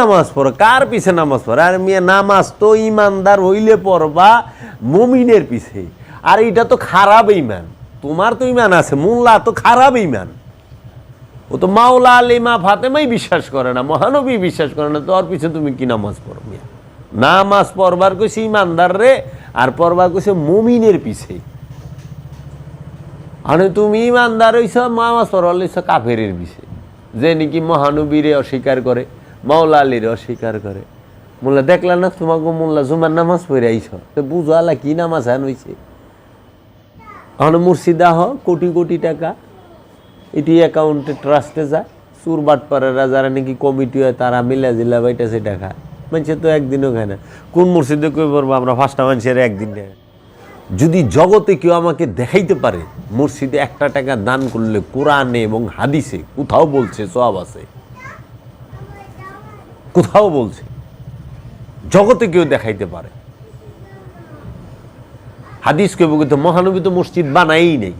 নামাজ পড়ো, কার পিছে নামাজ পড়ো? আর মিয়া, নামাজ তো ইমানদার হইলে পড়বা মুমিনের পিছে। আর এটা তো খারাপ ইমান। তোমার তো ইমান আছে, মোল্লা তো খারাপ ইমান। ও তো মাওলা আলিমা ফাতেমাই বিশ্বাস করে না, মহানবী বিশ্বাস করে না তোর পিছে তুমি কি নামাজ পড়ো মিয়া? নামাজ পড়বার কইছে ইমানদার রে, আর পড়বার কইছে মুমিনের পিছে। আরে তুমি ইমানদার হইছ, নামাজ পড়বার লইছ কাফেরের পিছে। যে নাকি মহানবীরে অস্বীকার করে। মাওলা আলীর অস্বীকার করে। মোল্লা, দেখলা না তোমাকে মোল্লা জুমার নামাজ পড়ে আইছ? তো বুঝো আলা কি নামাজ হইছে? এখন মুর্শিদা হ, কোটি কোটি টাকা। এটি অ্যাকাউন্টে ট্রাস্টে যায় সুর বাটপাড়ারা যারা নাকি কমিটি হয়, তারা মিলা জিলা বাইটাছে টাকা। মানুষের তো একদিনও খায় না। কোন মুর্শিদে কই পারব আমরা পাঁচটা মানুষের একদিন নেয় যদি জগতে কেউ আমাকে দেখাইতে পারে মসজিদে একটা টাকা দান করলে কোরআনে এবং হাদিসে কোথাও বলছে, সব আছে। কোথাও বলছে, জগতে কেউ দেখাইতে পারে। হাদিস কেউ তো মহানবী তো মসজিদ বানাই নেই।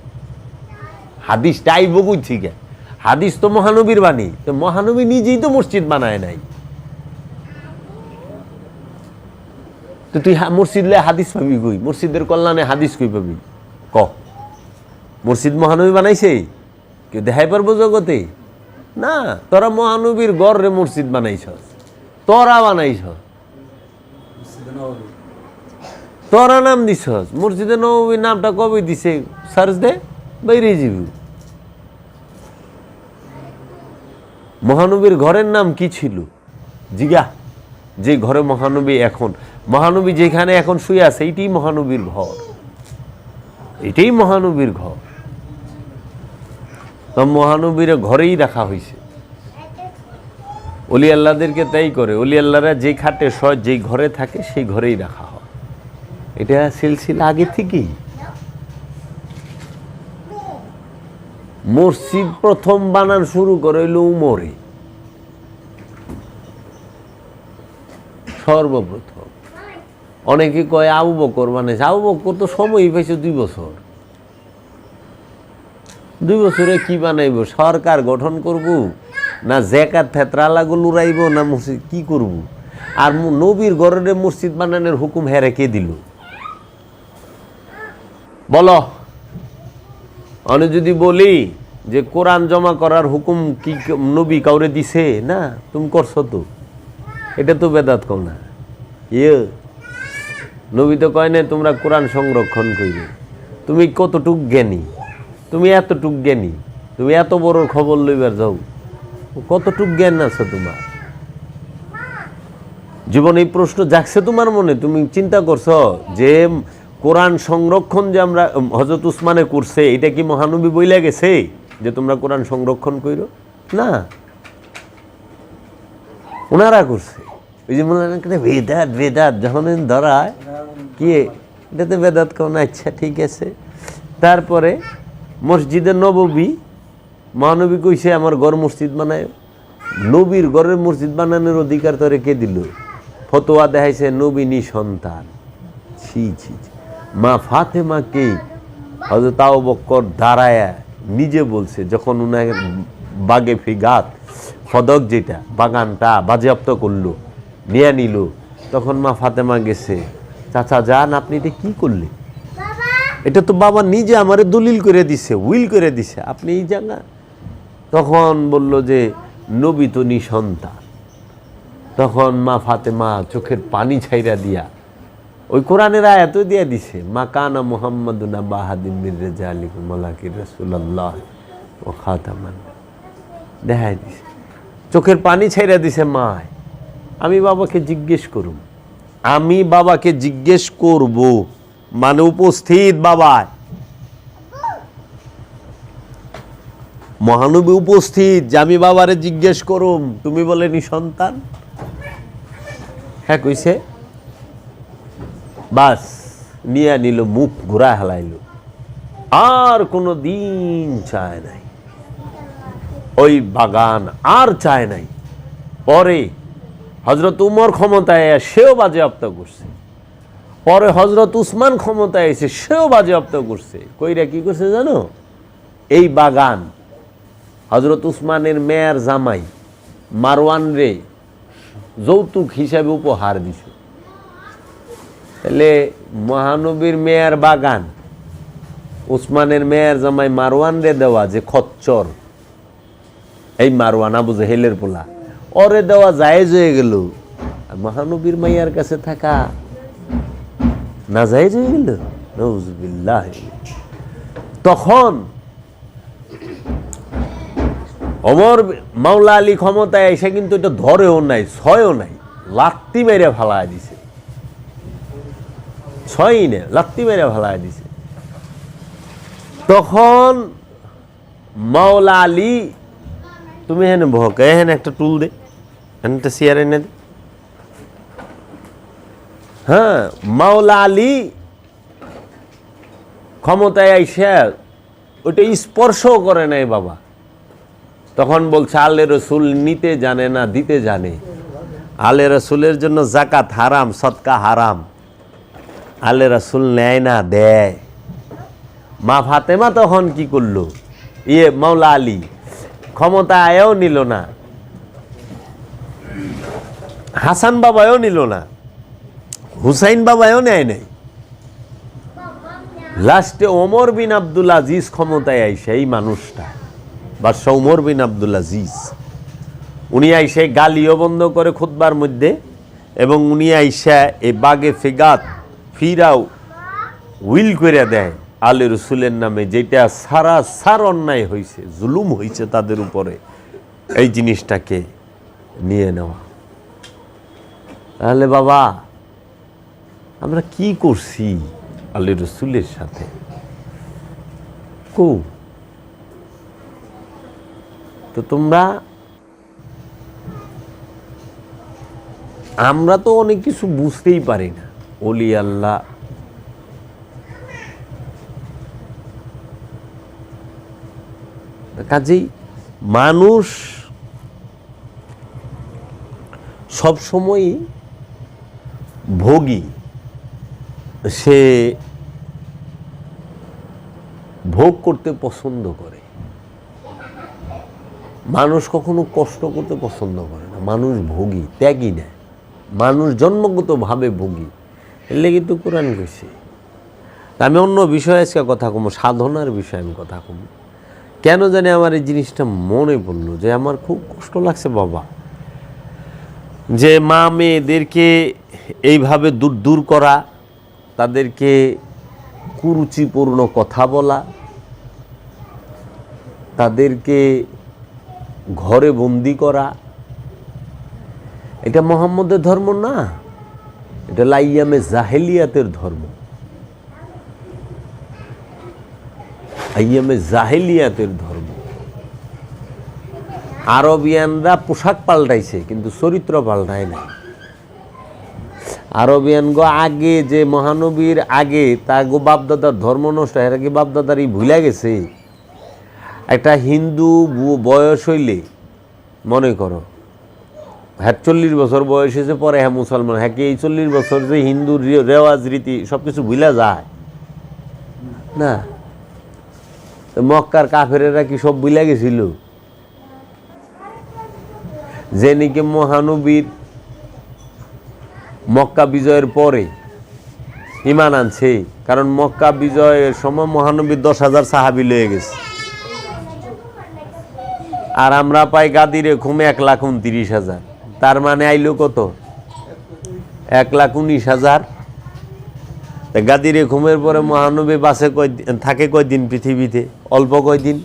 হাদিস টাই বগুই ঠিক হাদিস তো মহানবীর বাণী, তো মহানবী নিজেই তো মসজিদ বানায় নাই। তো তুই মসজিদ লে হাদিস পাবি কই? মসজিদের কল্যাণে হাদিস কই পাবি? ক। মসজিদ মহানবী বানাইছে? কেউ দেখাই পারব জগতে? না, তোরা মহানবীর গড় রে মসজিদ বানাইছ তোরা বানাইছ। তোরা নাম দিছ। মসজিদে নবীর নামটা কবে দিছে? সার্চ দে বাইরে যাবি মহানবীর ঘরের নাম কি ছিল? জিগা। যে ঘরে মহানবী এখন। মহানবী যেখানে এখন শুয়ে আছে, এইটাই মহানবীর ঘর। এটাই মহানবীর ঘর। মহানবীর ঘরেই রাখা হয়েছে অলি আল্লাহদেরকে তাই করে, অলি আল্লাহরা যে খাটে সয় যেই ঘরে থাকে সেই ঘরেই রাখা হয়। এটা সিলসিলা আগে থেকেই। মসজিদ প্রথম বানান শুরু করে হইল উমরে। সর্বপ্রথম। অনেকে কয় আবু বকর বানাইছে। আবু বকর তো সময়ই পাইছে দুই বছর। দুই বছরে কি বানাইব? সরকার গঠন করব। না জেকাত থেত্রালাগুলো উড়াইব না মসজিদ, কি করব? আর নবীর গড়ে মসজিদ বানানোর হুকুম হেরে কে দিল? বলো। আমি যদি বলি যে কোরআন জমা করার হুকুম কি নবী কাউরে দিছে? না, তুমি করছ তো। এটা তো বেদাত কম না। ইয়ে নবী তো কয় না তোমরা কোরআন সংরক্ষণ করবে তুমি কতটুক জ্ঞানী? তুমি এতটুক জ্ঞানী। তুমি এত বড় খবর লইবার যাও। কতটুক জ্ঞান আছে তোমার? জীবন এই প্রশ্ন জাগছে তোমার মনে? তুমি চিন্তা করছ যে কোরআন সংরক্ষণ যে আমরা হজরত উসমানে করছে, এটা কি মহানবী বইলা গেছে যে তোমরা কোরআন সংরক্ষণ করো না। ওনারা করছে। ওই যে মনে হয় বেদাত বেদাত, যখন ধরায়, কি এটাতে বেদাত কোন আচ্ছা ঠিক আছে। তারপরে মসজিদে নববী মহানবী কইছে আমার গড় মসজিদ বানায়। নবীর গড়ের মসজিদ বানানোর অধিকার তোরে কে দিল? ফতোয়া দেখাইছে নবী নি সন্তান। ছি ছি। মা ফাতেমাকে হয়তো তাও বক্কর দাঁড়ায় নিজে বলছে যখন উনার বাগে ফিগাত ফদক যেটা বাগানটা বাজেয়াপ্ত করল নিয়ে নিল তখন মা ফাতেমা গেছে চাচা যান আপনি এটা কি করলে এটা তো বাবা নিজে আমারে দলিল করে দিছে উইল করে দিছে। আপনি এই জায়গা তখন বলল যে, নবী তো নিঃসন্তান। তখন মা ফাতেমা চোখের পানি ছাইরা দিয়া, ওই কোরআনের আয়াতও দিয়া দিছে, মা কানা মোহাম্মদুনা বাহাদিন রেজা আলী মোলাকির রসুল্লাহ ও খাতামান। দেখাই দিছে। চোখের পানি ছাইরা দিছে মায়। আমি বাবাকে জিজ্ঞেস করুম। আমি বাবাকে জিজ্ঞেস করব। মানে উপস্থিত বাবায়। মহানবী উপস্থিত আমি বাবারে জিজ্ঞেস করুম, তুমি বলেনি সন্তান? হ্যাঁ কইছে। বাস, নিয়ে নিল, মুখ ঘুরা হেলাইল। আর কোনো দিন চায় নাই। ওই বাগান আর চায় নাই। পরে হজরত উমর ক্ষমতায় সেও বাজেয়াপ্ত করছে। পরে হজরত উসমান ক্ষমতায় এসে সেও বাজে বাজেয়াপ্ত করছে। কইরা কি করছে জানো? এই বাগান হজরত উসমানের মেয়ের জামাই মারওয়ান রে যৌতুক হিসাবে উপহার দিছে। তাহলে মহানবীর মেয়ের বাগান, উসমানের মেয়ের জামাই মারওয়ান রে দেওয়া যে খচ্চর, এই মারওয়ান আবু জেহেলের পোলা, ওরে দেওয়া জায়েজ হয়ে গেল। মহানবীর মাইয়ার কাছে থাকা না জায়েজ হয়ে গেল? তখন অমর মাওলা আলী ক্ষমতায় এসে কিন্তু এটা ধরেও নাই, ছয়ও নাই, লাত্তি মেরে ফালায় দিছে। ছয়ই না, লাত্তি মেরে ফালায় দিছে। তখন মাওলা আলী, তুমি হেন ভক হেন একটা টুল দে হেন একটা চেয়ার এনে দে। হ্যাঁ মাওলা আলী ক্ষমতায় আইসা ওটা স্পর্শও করে নাই বাবা। তখন বলছে, আলে রসুল নিতে জানে না, দিতে জানে। আলে রসুলের জন্য জাকাত হারাম সৎকা হারাম। আলে রসুল নেয় না, দেয়। মা ফাতেমা তখন কি করল? ইয়ে মাওলা আলী ক্ষমতা আয়ও নিল না। হাসান বাবাও নিল না। হুসাইন বাবাও নেয় নাই। লাস্টে ওমর বিন আব্দুল আজিজ ক্ষমতায় আইসে, এই মানুষটা। বাদশাহ সৌমর বিন আব্দুল আজিজ। উনি আইসে গালিও বন্ধ করে খুতবার মধ্যে এবং উনি আইসা এই বাগে ফেগাত ফিরাও উইল করে দেয় আলী রসুলের নামে, যেটা সারা সার অন্যায় হয়েছে জুলুম হয়েছে তাদের উপরে। এই জিনিসটাকে নিয়ে নেওয়া। তাহলে বাবা, আমরা কি করছি আলী রসুলের সাথে? কু? তো তোমরা, আমরা তো অনেক কিছু বুঝতেই পারি না। অলি আল্লাহ। কাজেই মানুষ সবসময়ই ভোগী। সে ভোগ করতে পছন্দ করে। মানুষ কখনো কষ্ট করতে পছন্দ করে না। মানুষ ভোগী ত্যাগই নেয় মানুষ জন্মগতভাবে ভোগী। এর লেগে তো কোরআন কইছে। আমি অন্য বিষয়ে আজকে কথা কমো, সাধনার বিষয়ে আমি কথা কমো। কেন জানি আমার এই জিনিসটা মনে পড়ল যে আমার খুব কষ্ট লাগছে বাবা। যে মা মেয়েদেরকে এইভাবে দূর দূর করা, তাদেরকে কুরুচিপূর্ণ কথা বলা, তাদেরকে ঘরে বন্দি করা। এটা মোহাম্মদের ধর্ম না। এটা লাইয়ামে জাহেলিয়াতের ধর্ম। আইয়ামে জাহেলিয়াতের ধর্ম। আরবিয়ানরা পোশাক পাল্টাইছে, কিন্তু চরিত্র পাল্টায় না আরবিয়ানগো আগে যে মহানবীর আগে তা গো বাপদাদার ধর্ম নষ্ট এরা কি বাপদাদারই ভুলে গেছে? একটা হিন্দু বয়স হইলে, মনে করো হ্যাঁ চল্লিশ বছর বয়স হয়েছে পরে হ্যাঁ মুসলমান হ্যাঁ কি এই চল্লিশ বছর যে হিন্দুর রে- রেওয়াজ রীতি সব কিছু ভুলে যায়? না। মক্কার কাফেরেরা কি সব ভুলে গেছিল? যে নাকি মহানবীর মক্কা বিজয়ের পরে ইমান আনছে? কারণ মক্কা বিজয়ের সময় মহানবীর দশ হাজার সাহাবি লয়ে গেছে। আর আমরা পাই গাদিরে ঘুমে এক লাখ উনত্রিশ হাজার। তার মানে আইলো কত? এক লাখ উনিশ হাজার। গাদিরে ঘুমের পরে মহানবী বাসে কয়দিন থাকে কয়দিন পৃথিবীতে? অল্প কয়দিন।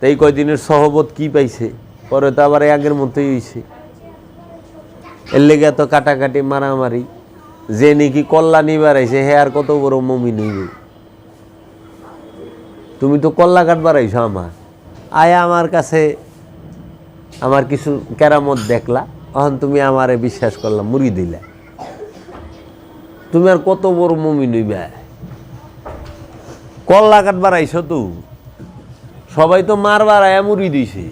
তো এই কয়দিনের সহবত কি পাইছে? পরে তো আবার আগের মতোই হইছে। এর লেগে এত কাটাকাটি মারামারি। যে নাকি কল্যাণী বাড়াইছে, হে আর কত বড় মমিন হইবে। তুমি তো কল্লা কাঠ বাড়াইছো আমার। আয়া আমার কাছে আমার কিছু কেরামত দেখলা তখন তুমি আমারে বিশ্বাস করলা, মুড়ি দিলা। তুমি আর কত বড় মমি হইবে? কল্লা কাঠ বাড়াইছো তো? সবাই তো মার আয়া মুড়ি দিছে।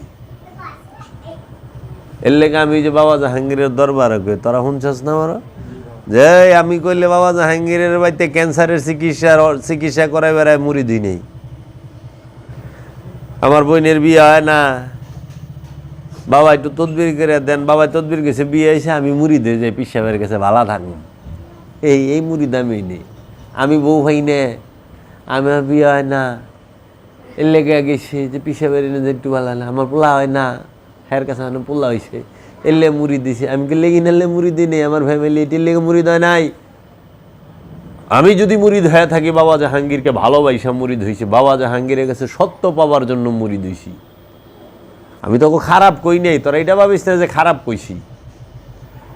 এর লেগে আমি যে বাবা জাহাঙ্গীরের দরবার কই, তোরা শুনছাস না আমার যে আমি কইলে বাবা জাহাঙ্গীরের বাড়িতে ক্যান্সারের চিকিৎসা চিকিৎসা করাই বেড়ায় মুড়ি দিই নেই। আমার বোনের বিয়ে হয় না। বাবা একটু তদবির করে দেন। বাবা তদবির গেছে বিয়ে এসে আমি মুড়ি দিয়ে যাই পিসাবের কাছে ভালা থাকুন এই এই মুড়ি দামি নেই। আমি বউ ভাই নে আমার বিয়ে হয় না। এর লেগে গেছে যে পিসাবের এনে যে একটু ভালো না, আমার পোলা হয় না। হ্যার কাছে আমার পোলা হয়েছে এলে মুড়ি দিছে। আমি কি লেগে নালে মুড়ি দিই নেই? আমার ফ্যামিলি এটির লেগে মুড়ি দেয় নাই। আমি যদি মুরিদ হয়ে থাকি বাবা জাহাঙ্গীরকে ভালোবাসা মুরিদ হয়েছি বাবা জাহাঙ্গীরের কাছে সত্য পাওয়ার জন্য মুরিদ হয়েছি আমি তোকে খারাপ কই নাই তোরা এটা ভাবিস না যে খারাপ কইছি।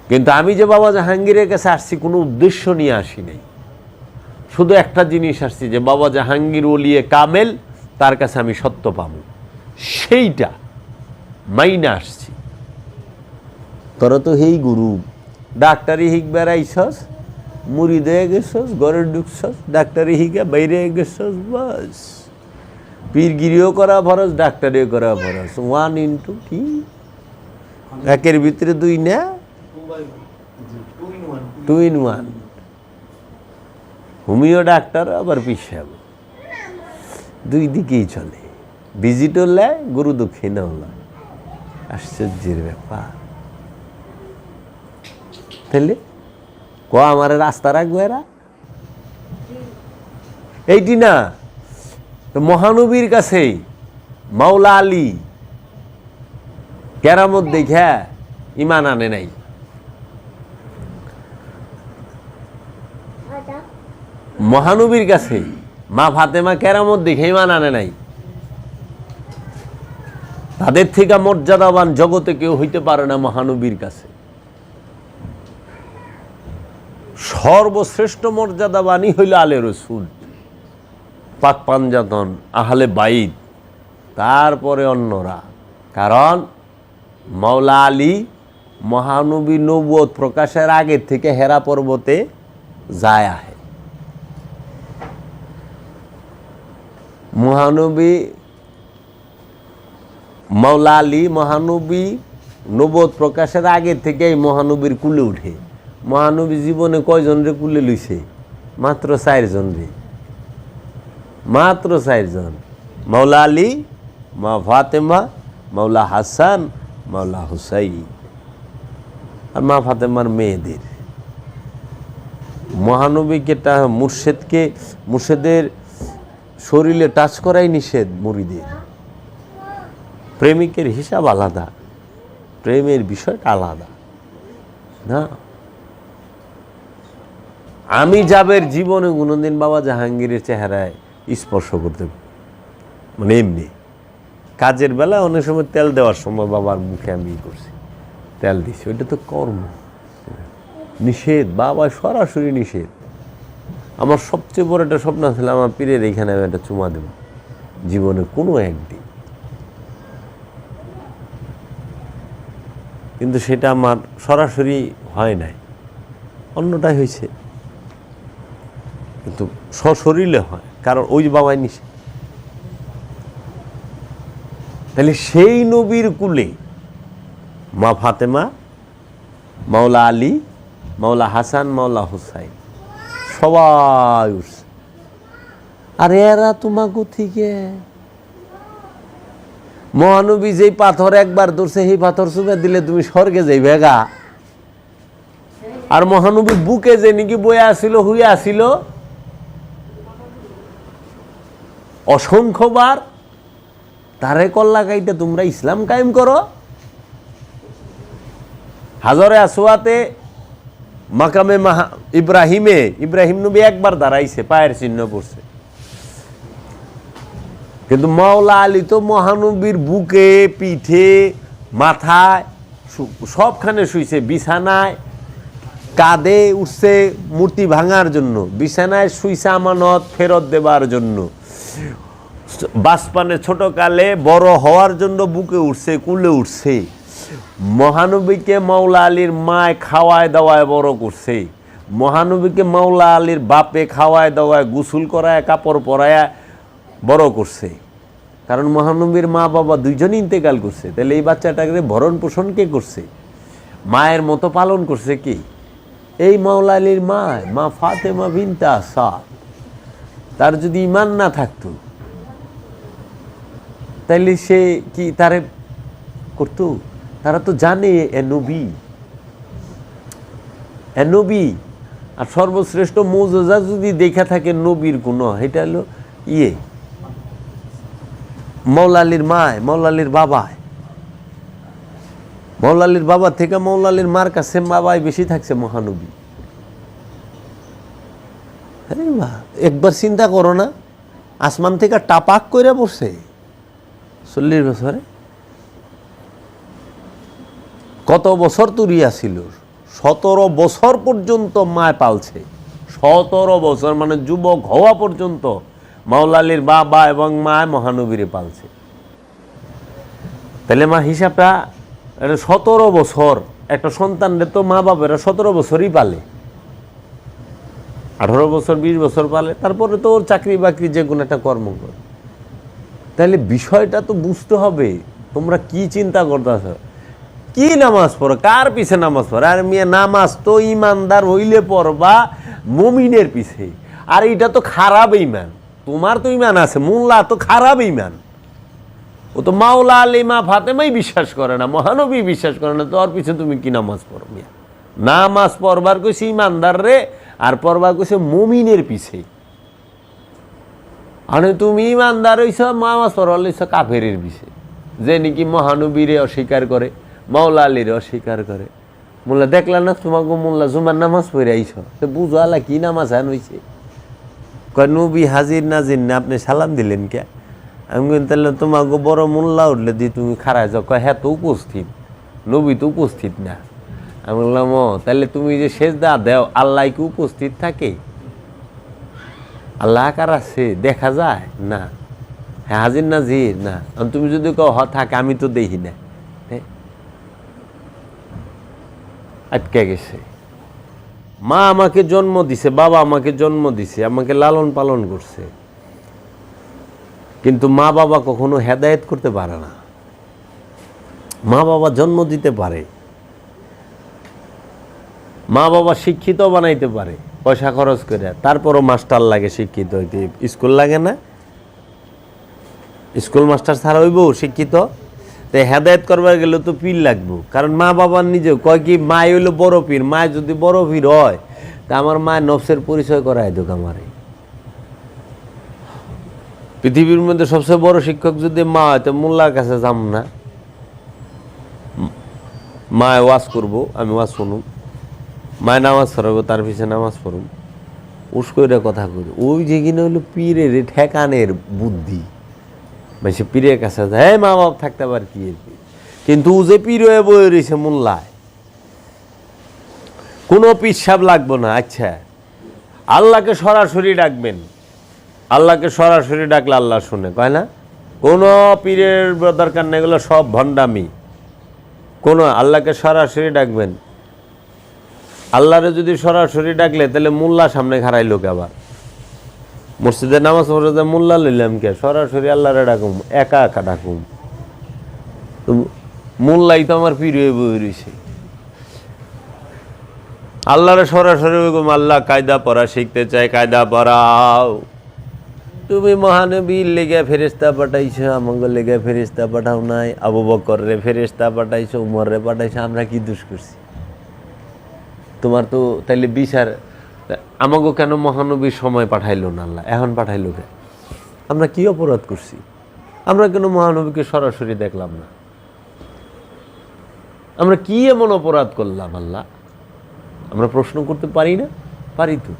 কিন্তু আমি যে বাবা জাহাঙ্গীরের কাছে আসছি কোনো উদ্দেশ্য নিয়ে আসি নাই। শুধু একটা জিনিস আসছি যে বাবা জাহাঙ্গীর ওলিয়ে কামেল তার কাছে আমি সত্য পাবো। সেইটা মাইনা আসছি। তোরা তো হেই গুরু। ডাক্তারি হিক বেড়াইছস মুড়ি গেছস, ঘরে ঢুকছস, ডাক্তারি হিকে বাইরে গেছস, বাস। পীরগিরিও করা ফরস ডাক্তারিও করা ফরস ওয়ান ইন্টু কি? একের ভিতরে দুই না? Two in one. Homeo doctor, আবার পিসাব। দুই দিকেই চলে। ভিজিটও লেয়, গুরু দক্ষিণাও লয়। আশ্চর্যের ব্যাপার। তাহলে ক, আমার রাস্তা রাখব এরা? এইটি না মহানবীর কাছে মাওলা আলী, কেরামত দেখা ইমান আনে নাই। মহানবীর কাছে মা ফাতেমা কেরামত দেখে ইমান আনে নাই। তাদের থেকে মর্যাদাবান জগতে কেউ হইতে পারে না মহানবীর কাছে। সর্বশ্রেষ্ঠ মর্যাদাবানই হইল আলে রসুল। পাক পাঞ্জাতন, আহলে বাইদ তারপরে অন্যরা। কারণ মাওলা আলী মহানবী নবুয়ত প্রকাশের আগে থেকে হেরা পর্বতে যায় আহে। মহানবী, মাওলা আলী মহানবী নবদ প্রকাশের আগে থেকেই মহানবীর কুলে উঠে। মহানবী জীবনে কয়জন রে কুলে লইছে? মাত্র চারজন রে। মাত্র চারজন। মাওলা আলী, মা ফাতেমা, মাওলা হাসান, মাওলা হুসাইন। আর মা ফাতেমার মেয়েদের। মহানবীকে টা মুর্শেদকে, মুর্শেদের শরীরে টাচ করাই নিষেধ মুড়িদের। প্রেমিকের হিসাব আলাদা। প্রেমের বিষয়টা আলাদা। না? আমি যাবের জীবনে কোনোদিন বাবা জাহাঙ্গীরের চেহারায় স্পর্শ করতে মানে এমনি। কাজের বেলা অনেক সময় তেল দেওয়ার সময় বাবার মুখে আমি করছি। তেল দিছি। ওইটা তো কর্ম। নিষেধ। বাবা সরাসরি নিষেধ। আমার সবচেয়ে বড় একটা স্বপ্ন ছিল, আমার পীরের এইখানে আমি একটা চুমা দেব। জীবনে কোনো একদিন। কিন্তু সেটা আমার সরাসরি হয় নাই। অন্যটাই হয়েছে। কিন্তু সশরীরে হয়, কারণ ওই বাবাই নিষে তাহলে সেই নবীর কুলে মা ফাতেমা, মাওলা আলী, মাওলা হাসান, মাওলা হুসাইন, সবাই উঠছে। আর এরা তোমাকে থেকে। মহানবী যেই পাথর একবার ধরছে, সেই পাথর চুপে দিলে তুমি স্বর্গে যাইবে ভেগা। আর মহানবী বুকে যে নাকি বয়ে আসিল, হুয়ে আসিল অসংখ্যবার তারে কল্লা গাইতে তোমরা ইসলাম কায়েম করো। হাজরে আসোয়াতে মাকামে মাহা ইব্রাহিমে, ইব্রাহিম নবী একবার দাঁড়াইছে, পায়ের চিহ্ন পড়ছে। কিন্তু মাওলা আলী তো মহানবীর বুকে, পিঠে, মাথায় সবখানে শুইছে, বিছানায় কাঁধে উঠছে মূর্তি ভাঙার জন্য, বিছানায় শুইছে আমানত ফেরত দেবার জন্য। বাসপানে ছোট কালে বড় হওয়ার জন্য বুকে উঠছে, কুলে উঠছে। মহানবীকে মাওলা আলীর মায় খাওয়ায় দাওয়ায় বড় করছে। মহানবীকে মাওলা আলীর বাপে খাওয়ায় দাওয়ায়, গোসল করায়, কাপড় পরায় বড় করছে। কারণ মহানবীর মা বাবা দুইজনই ইন্তেকাল করছে। তাহলে এই বাচ্চাটাকে ভরণ পোষণ কে করছে? মায়ের মতো পালন করছে কি? এই মাওলা আলীর মা মা ফাতেমা বিনতা সাদ তার যদি ইমান না থাকতো, তাইলে সে কি তারে করতো? তারা তো জানে এ নবী। এ নবী আর সর্বশ্রেষ্ঠ মৌজা যদি দেখা থাকে নবীর কোনো এটা হলো ইয়ে মৌলালির মায়, মৌলালির বাবায়। মৌলালির বাবা থেকে মৌলালির মার কাছে বাবাই বেশি থাকছে মহানবী। আরে বাহ, একবার চিন্তা করো না। আসমান থেকে টাপাক করে পড়ছে। চল্লিশ বছরে। কত বছর তুরিয়া ছিল সতেরো বছর পর্যন্ত মায় পালছে। সতেরো বছর মানে যুবক হওয়া পর্যন্ত মাওলালির বাবা এবং মা মহানবীরে পালছে। তাহলে মা হিসাবটা সতেরো বছর একটা সন্তানরে তো মা বাবারা সতেরো বছরই পালে। আঠারো বছর, বিশ বছর পালে তারপরে তো ওর চাকরি বাকরি যে কোনো একটা কর্ম করে। তাহলে বিষয়টা তো বুঝতে হবে, তোমরা কি চিন্তা করতেছ? কি নামাজ পড়ো? কার পিছে নামাজ পড়ো? আর মেয়ে, নামাজ তো ইমানদার হইলে পড়বা মমিনের পিছে। আর এটা তো খারাপ ইমান। তোমার তো ইমান আছে মোল্লা তো খারাপ ইমান। ও তো মাওলা, আলিমা, ফাতেমাই বিশ্বাস করে না, মহানবী বিশ্বাস করে না তোর পিছে তুমি কি নামাজ পড়ো মিয়া? নামাজ পড়বার কইছে, ইমানদার রে আর পড়বার কইছে, মুমিনের পিছে। আরে তুমি ইমানদার হইছ নামাজ পড়বার লইছ কাফেরের পিছে। যে নাকি মহানবীরে অস্বীকার করে মাওলা আলীরে অস্বীকার করে। মোল্লা, দেখলা না তোমাকে মোল্লা জুমার নামাজ পড়ে আইছ? তো বুঝো আলা কি নামাজ হান হইছে? কয়, নবী হাজির নাজির না আপনি সালাম দিলেন কে? আমি তাহলে তোমাকে বড় মোল্লা উঠলে দিয়ে তুমি খারাই যাও। কয় হ্যাঁ তো উপস্থিত। নবী তো উপস্থিত না। আমি বললাম, ও, তাহলে তুমি যে শেষ দা দেও, আল্লাহ কি উপস্থিত থাকে? আল্লাহ কার আছে? দেখা যায়? না। হ্যাঁ হাজির না। আর তুমি যদি কও, হ, থাকে, আমি তো দেখি না। আটকে গেছে। মা আমাকে জন্ম দিছে, বাবা আমাকে জন্ম দিছে, আমাকে লালন পালন করছে। কিন্তু মা বাবা কখনো হেদায়েত করতে পারে না। মা বাবা জন্ম দিতে পারে। মা বাবা শিক্ষিত বানাইতে পারে, পয়সা খরচ করে। তারপরও মাস্টার লাগে শিক্ষিত হইতে। স্কুল লাগে না? স্কুল মাস্টার ছাড়া হইব, শিক্ষিত? তো হেদায়ত করবার গেলে তো পীর লাগবো। কারণ মা বাবার নিজেও কয় কি মায় হইল বড় পীর মায় যদি বড় পীর হয়, তা আমার মায়ের নফসের পরিচয় করায় দোক আমারে। পৃথিবীর মধ্যে সবচেয়ে বড় শিক্ষক যদি মা হয়, তো মোল্লার কাছে যাম না। মায় ওয়াজ করব, আমি ওয়াজ শুনুম মায় নামাজ পড়াবো, তার পিছনে নামাজ পড়ুম। উস্কইরা কথা কই ওই যে কিনা হলো পীরের ঠেকানের বুদ্ধি। মানে সে পীরের কাছে হ্যাঁ মা বাপ থাকতে পারে কি কিন্তু ও যে পীর হয়ে বয়ে রয়েছে মোল্লায়, কোনো পিসাব লাগবো না আচ্ছা। আল্লাহকে সরাসরি ডাকবেন। আল্লাহকে সরাসরি ডাকলে আল্লাহ শুনে, কয় না? কোনো পীরের দরকার নেই, এগুলো সব ভণ্ডামি। কোনো আল্লাহকে সরাসরি ডাকবেন। আল্লাহরে যদি সরাসরি ডাকলে, তাহলে মোল্লা সামনে খাড়াই লোক আবার? মসজিদে নামাজ পড়ে মোল্লা লইলাম কে? সরাসরি আল্লাহরে ডাকুম, একা একা ডাকুম। মোল্লাই তো আমার পীর বই রয়েছে আল্লাহরে সরাসরি ওইরকম আল্লাহ কায়দা পড়া শিখতে চাই, কায়দা পড়াও। তুমি মহানবীর লেগে ফেরেস্তা পাঠাইছো আমাকে লেগে ফেরেস্তা পাঠাও নাই। আবু বকর রে ফেরেস্তা পাঠাইছো উমর রে পাঠাইছো, আমরা কি দুষ করছি? তোমার তো তাইলে বিচার আমাকে কেন মহানবীর সময় পাঠাইলো না আল্লাহ? এখন পাঠাইলো কেন আমরা কি অপরাধ করছি? আমরা কেন মহানবীকে সরাসরি দেখলাম না? আমরা কি এমন অপরাধ করলাম আল্লাহ? আমরা প্রশ্ন করতে পারি না? পারি তো।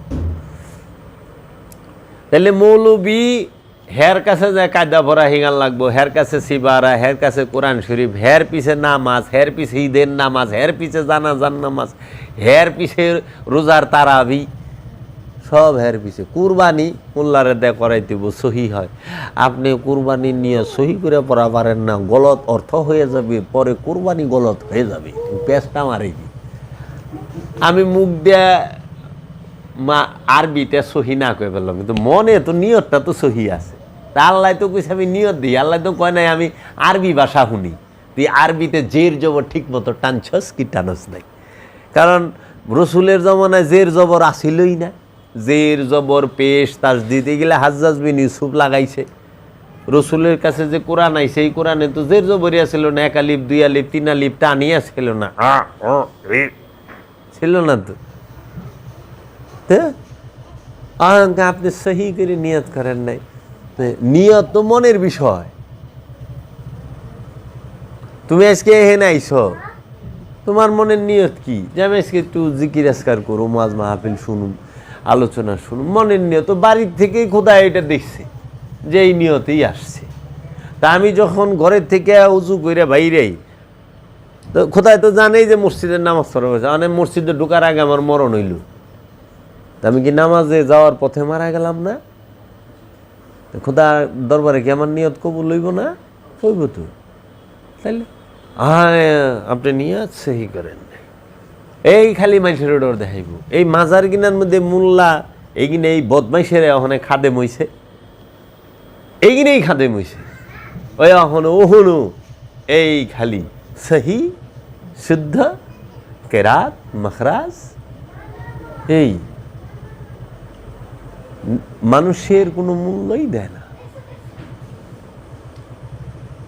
তাহলে মৌলবী হের কাছে যে কায়দা ভরা হিগান লাগবো, হের কাছে সিবারা, হের কাছে কোরআন শরীফ, হের পিছে নামাজ, হের পিছে ঈদের নামাজ, হের পিছে জানাজান নামাজ, হের পিছে রোজার তারাবি, সব হের পিছে। কুরবানি মোল্লারে দে করাই দিব, সহি হয়। আপনি কুরবানি নিয়ে সহি করে পড়া পারেন না, গলত অর্থ হয়ে যাবে, পরে কুরবানি গলত হয়ে যাবে। পেঁচটা মারি আমি মুখ দিয়ে মা আরবিতে সহি না কয়ে ফেললাম, কিন্তু মনে তো নিয়তটা তো সহি আছে। তা আল্লাহ তো কইছে, আমি নিয়ত দিই। আল্লাহ তো কয় নাই, আমি আরবি ভাষা শুনি। তুই আরবিতে জের জবর ঠিক মতো টানছস কি টানস নাই। কারণ রসুলের জমানায় জের জবর আসিলই না। জের জবর, পেশ তাস দিতে গেলে হাজ্জাজ বিন ইউসুফ লাগাইছে। রসুলের কাছে যে কোরআন আইছে এই কোরআনে তো জের জবরিয়া ছিল না। এক আলিপ দুই আলিপ তিন আলিপ টানিয়া ছিল না। ছিল না তো। আপনি সহি করে নিয়ত করেন নাই। নিয়ত তো মনের বিষয়। তুমি আজকে এখানে আইছো। তোমার মনের নিয়ত কি? যে আমি আজকে একটু জিকির আসকার করুম মাজ মাহফিল শুনুম, আলোচনা শুনুম। মনের নিয়ত বাড়ির থেকেই খোদা এটা দেখছে, যে এই নিয়তেই আসছে। তা আমি যখন ঘরের থেকে উজু করে বাইরেই তো খোদায় তো জানেই যে মসজিদের নামাজ পড়া হয়েছে। মানে মসজিদে ঢোকার আগে আমার মরণ হইল। তা আমি কি নামাজে যাওয়ার পথে মারা গেলাম না? খোদা দরবারে কি আমার নিয়ত কবুল হইব না? হইব তো। তাইলে? আয় আপনি নিয়ত সহি করেন। এই খালি মানুষের ডর দেখাইব। এই মাজার কিনার মধ্যে মোল্লা, এই কিনে এই বদমাইশের ওখানে খাদে মইছে। এই কিনেই খাদে মইছে। ওই অহনো, ওহনো, এই খালি সহি, শুদ্ধ, কেরাত, মখরাজ, এই মানুষের কোনো মূল্যই দেয় না।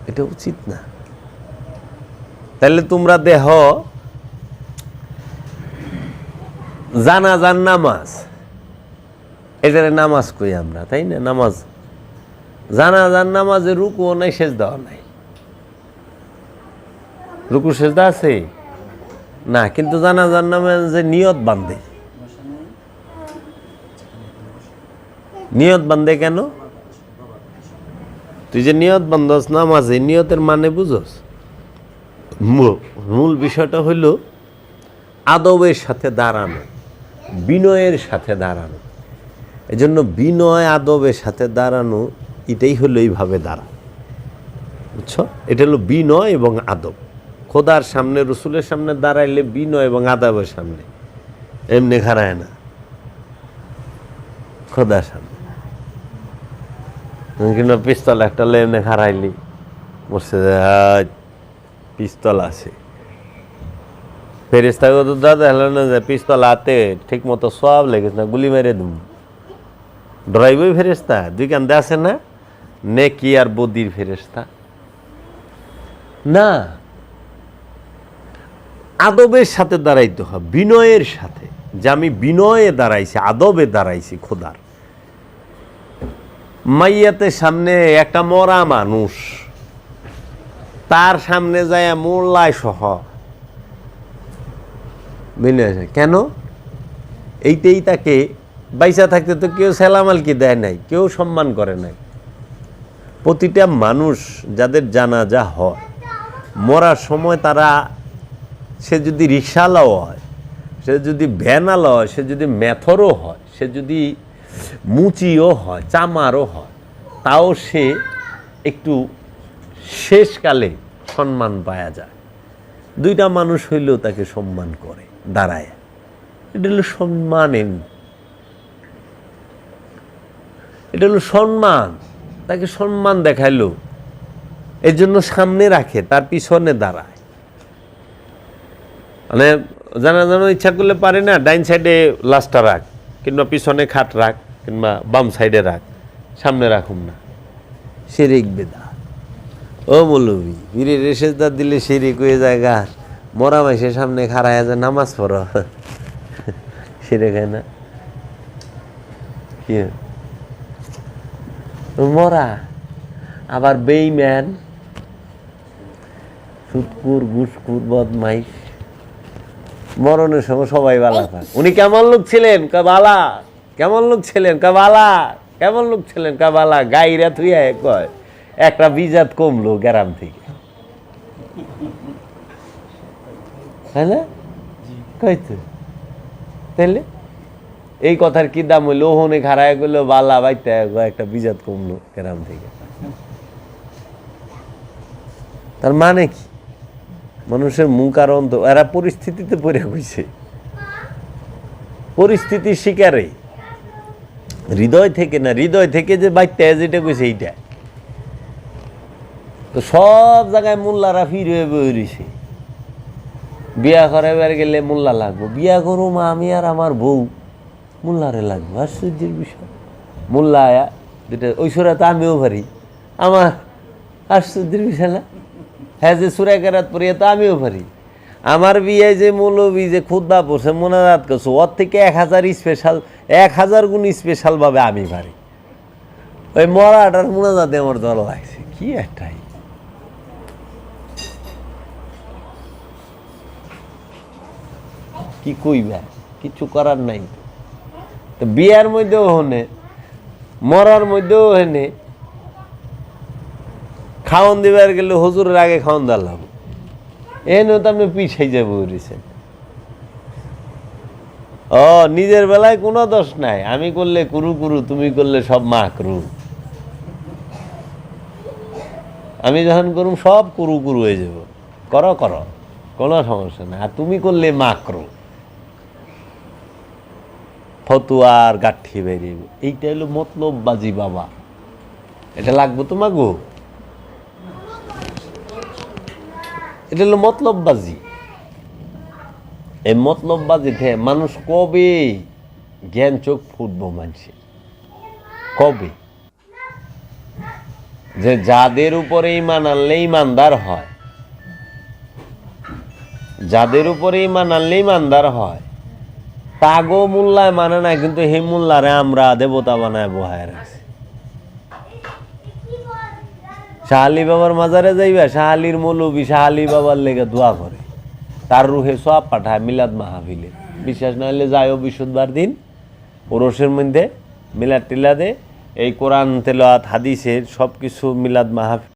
এটা উচিত না। তাহলে তোমরা দেহ, জানা জানাজার নামাজ এটারে নামাজ কই আমরা, তাই না? নামাজ, জানা জানাজার নামাজে রুকুও নাই শেষ দেওয়া নাই। রুকু, সেজদা আছে? না, কিন্তু জানা জানাজার নামাজে নিয়ত বান্ধে। নিয়ত বান্ধে কেন? তুই যে নিয়ত বান্ধস নামাজে, নিয়তের মানে বুঝস? মূল- বিষয়টা হইল আদবের সাথে দাঁড়ানো, বিনয়ের সাথে দাঁড়ানো। এজন্য বিনয়, আদবের সাথে দাঁড়ানো, এটাই হলো এইভাবে দাঁড়া বুঝছ? এটা হলো বিনয় এবং আদব। খোদার সামনে, রসুলের সামনে দাঁড়াইলে বিনয় এবং আদবের সামনে। এমনি খারায় না। খোদার সামনে। কিন্তু পিস্তল একটা লেমনে খারাইলি বসে পিস্তল আছে। ফেরিস্তা তো দাদা হলো না যে পিস্তল হাতে ঠিক মতো সব লেগেছে না, গুলি মেরে দুম। ড্রাইভই ফেরেস্তা দুই কান্দে আছে না, নেকি আর বদির ফেরেস্তা না, আদবের সাথে দাঁড়াইতে হয়, বিনয়ের সাথে। যে আমি বিনয়ে দাঁড়াইছি, আদবে দাঁড়াইছি খোদার। মাইয়াতে সামনে একটা মরা মানুষ। তার সামনে যায় মোল্লায় সহ। আছে। কেন? এইটাই তাকে বাইসা থাকতে তো কেউ সেলামাল কি দেয় নাই, কেউ সম্মান করে নাই। প্রতিটা মানুষ যাদের জানা যা হয়, মরার সময় তারা, সে যদি রিক্সাওয়ালাও হয়, সে যদি ভ্যানালো হয়, সে যদি মেথরও হয়, সে যদি মুচিও হয়, চামারও হয়। তাও সে একটু শেষকালে সম্মান পাওয়া যায়। দুইটা মানুষ হইলেও তাকে সম্মান করে, দাঁড়ায়। এটা হলো সম্মানের। এটা হলো সম্মান। তাকে সম্মান দেখাইলো। এর জন্য সামনে রাখে, তার পিছনে দাঁড়ায়। মানে জানা জানা ইচ্ছা করলে পারে না, ডাইন সাইডে লাস্টটা রাখ, কিংবা পিছনে খাট রাখ। কিংবা বাম সাইডে রাখ, সামনে রাখুন না। শিরিক বেদা ও মৌলবি বীরের রেশেজদার দিলে শিরিক হয়ে যায় গা মরা মাইসের সামনে খাড়ায় যে নামাজ পড়ো। সেরে খায় না? কি? মরা। আবার বেইম্যান সুৎকুর ঘুসকুর বদমাইশ। মরণের সময় সবাই বালা পায় উনি কেমন লোক ছিলেন? কাবালা কেমন লোক ছিলেন? কাবালা কেমন লোক ছিলেন? কাবালা গাইরা থুইয়া কয়, একটা বিজাত কমলো গ্রাম থেকে। তাই এই কথার কি দাম হইল? ওহনে খারায় গেলো বালা বাইতে একটা বিজাত কমলো গ্রাম থেকে। তার মানে কি? মানুষের মুখ আর অন্ত এরা পরিস্থিতিতে পড়ে গেছে। পরিস্থিতির শিকারে হৃদয় থেকে না, হৃদয় থেকে যে বাইতে যেটা কইছে এইটা। তো সব জায়গায় মোল্লারা ফির হয়ে বই রয়েছে বিয়া করাইবার গেলে মোল্লা লাগবো। বিয়া করুম আমি আর আমার বউ, মোল্লারে লাগবো। আশ্চর্যের বিষয়। মোল্লা আয়া যেটা ওই তো আমিও পারি। আমার আশ্চর্যের বিষয় না? হ্যাঁ যে সুরাই কেরাত পড়িয়ে তো আমিও পারি। আমার বিয়ে যে মৌলবি যে খুদ্া পড়ছে মোনাজাত করছে, ওর থেকে এক হাজার স্পেশাল এক হাজার গুণ স্পেশালভাবে আমি পারি। ওই মরাটার মোনাজাতে আমার দল লাগছে, কি একটাই কি কইবা, কিছু করার নাই। তো বিয়ার মধ্যেও হনে, মরার মধ্যেও হেনে খাওয়ান দিবার গেলে হুজুরের আগে খাওয়ান দিলাম এনে তো পিছাই যাব রিসেন্ট ও, নিজের বেলায় কোনো দোষ নাই। আমি করলে কুরু কুরু, তুমি করলে সব মা করু। আমি যখন করুম, সব কুরু কুরু হয়ে যাব। করো করো, কোনো সমস্যা নাই। আর তুমি করলে মাকরু ফতুয়ার গাঠি বেরিয়ে এইটা হলো মতলব বাজি বাবা। এটা লাগবো তো এটা হলো মতলব বাজি এই মতলব বাজিতে মানুষ কবে জ্ঞান চোখ ফুটবো মানুষে কবে? যে যাদের উপরে ইমান আনলে ইমানদার হয়। যাদের উপরে ইমান আনলে ইমানদার হয়। তাগো মোল্লায় মানে না, কিন্তু হে মোল্লারে আমরা দেবতা বানায় বহায় রাখছি শাহালি বাবার মাজারে যাইবা, শাহালির মৌলবি শাহালি বাবার লেগে দোয়া করে। তার রুহে সব পাঠায় মিলাদ মাহাবিলে বিশ্বাস না হলে যায়ও বিশুদ্ধবার দিন। ওরসের মধ্যে মিলাদ টিলাদে এই কোরআন তেলাত হাদিসের সব কিছু মিলাদ মাহফিল